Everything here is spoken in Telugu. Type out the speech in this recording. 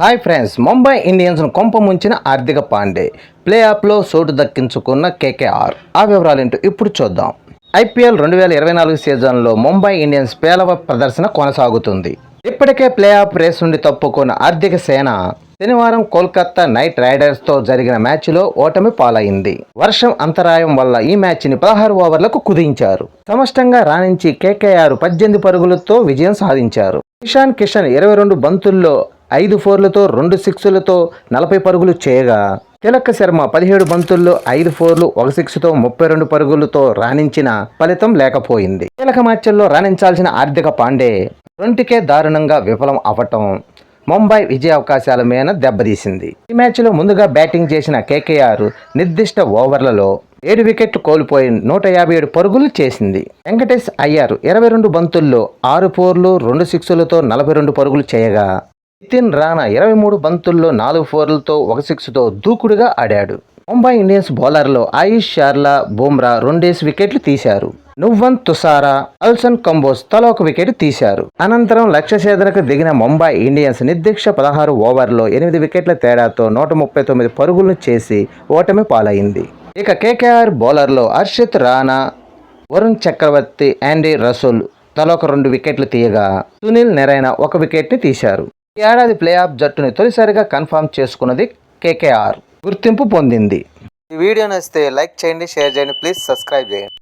హాయ్ ఫ్రెండ్స్ ముంబై ఇండియన్స్ను కొంప ముంచిన ఆర్థిక పాండే. ప్లే ఆఫ్లో చోటు దక్కించుకున్న కేకేఆర్. ఆ వివరాలేంటో ఇప్పుడు చూద్దాం. ఐపీఎల్ రెండు వేల ఇరవై నాలుగు సీజన్లో ముంబై ఇండియన్స్ పేలవ ప్రదర్శన కొనసాగుతుంది. ఇప్పటికే ప్లే ఆఫ్ రేస్ నుండి తప్పుకున్న ఆర్థిక సేన శనివారం కోల్కతా నైట్ రైడర్స్తో జరిగిన మ్యాచ్లో ఓటమి పాలైంది. వర్షం అంతరాయం వల్ల ఈ మ్యాచ్ని పదహారు ఓవర్లకు కుదించారు. సమష్టంగా రాణించి కేకేఆర్ పద్దెనిమిది పరుగులతో విజయం సాధించారు. ఇషాన్ కిషన్ ఇరవై రెండు బంతుల్లో ఐదు ఫోర్లతో రెండు సిక్సులతో నలభై పరుగులు చేయగా తిలక్ శర్మ పదిహేడు బంతుల్లో ఐదు ఫోర్లు ఒక సిక్స్తో ముప్పై రెండు పరుగులతో రాణించిన ఫలితం లేకపోయింది. కీలక మ్యాచ్ల్లో రాణించాల్సిన ఆర్థిక పాండే రెండుకే దారుణంగా విఫలం అవటం ముంబై విజయ అవకాశాల మీద దెబ్బతీసింది. ఈ మ్యాచ్లో ముందుగా బ్యాటింగ్ చేసిన కేకేఆర్ నిర్దిష్ట ఓవర్లలో ఏడు వికెట్లు కోల్పోయి నూట యాభై ఏడు పరుగులు చేసింది. వెంకటేష్ అయ్యారు ఇరవై రెండు బంతుల్లో ఆరు ఫోర్లు రెండు సిక్సులతో నలభై రెండు పరుగులు చేయగా నితిన్ రాణా ఇరవై మూడు బంతుల్లో నాలుగు ఫోర్లతో ఒక సిక్స్తో దూకుడుగా ఆడాడు. ముంబై ఇండియన్స్ బౌలర్లో ఆయుష్ షార్లా బుమ్రా రెండేసి వికెట్లు తీశారు. నువ్వన్ తుసారా అల్సన్ కంబోస్ తల ఒక వికెట్ తీశారు. అనంతరం లక్ష్య సేదనకు దిగిన ముంబై ఇండియన్స్ నిర్దిక్ష పదహారు ఓవర్లో ఎనిమిది వికెట్ల తేడాతో నూట ముప్పై తొమ్మిది పరుగులను చేసి ఓటమి పాలైంది. ఇక కేకేఆర్ బౌలర్లో హర్షిత్ రాణా వరుణ్ చక్రవర్తి యాండీ రసూల్ తలొక రెండు వికెట్లు తీయగా సునీల్ నెరైనా ఒక వికెట్ని తీశారు. ఏడాది ప్లే ఆఫ్ జట్టుని తొలిసారిగా కన్ఫర్మ్ చేసుకున్నది కేకేఆర్. గుర్తింపు పొందింది. ఈ వీడియో నచ్చితే లైక్ చేయండి షేర్ చేయండి ప్లీజ్ సబ్స్క్రైబ్ చేయండి.